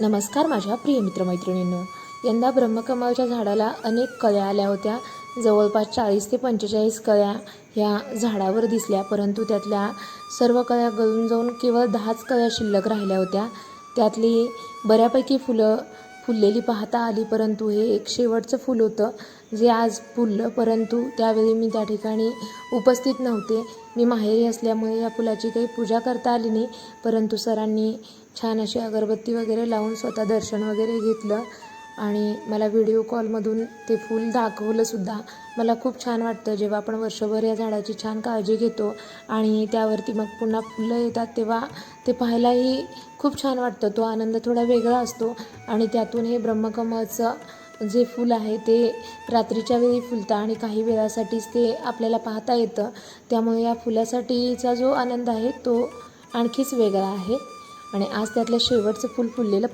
नमस्कार माझ्या प्रिय मित्रमैत्रिणींनो. यंदा ब्रह्मकमळच्या झाडाला अनेक कळ्या आल्या होत्या. जवळपास चाळीस ते पंचेचाळीस कळ्या ह्या झाडावर दिसल्या परंतु त्यातल्या सर्व कळ्या गळून जाऊन केवळ दहाच कळ्या शिल्लक राहिल्या होत्या. त्यातली बऱ्यापैकी फुलं फुललेली पाहता आली परंतु हे एक शेवटचं फूल होतं जे आज फुललं. परंतु त्यावेळी मी त्या ठिकाणी उपस्थित नव्हते. मी माहेरी असल्यामुळे या फुलाची काही पूजा करता आली नाही. परंतु सरांनी छान अशी अगरबत्ती वगैरे लावून स्वतः दर्शन वगैरे घेतलं. आणि मला व्हिडिओ कॉलमधून ते फूल दाखवलंसुद्धा मला खूप छान वाटतं जेव्हा आपण वर्षभर या झाडाची छान काळजी घेतो आणि त्यावरती मग पुन्हा फुलं येतात तेव्हा ते पाहायलाही खूप छान वाटतं. तो आनंद थोडा वेगळा असतो आणि त्यातून हे ब्रह्मकमळचं जे फूल आहे ते रात्रीच्या वेळी फुलतं आणि काही वेळासाठीच ते आपल्याला पाहता येतं. त्यामुळे या फुलासाठीचा जो आनंद आहे तो आणखीच वेगळा आहे. आणि आज त्यातलं शेवटचं फूल फुललेलं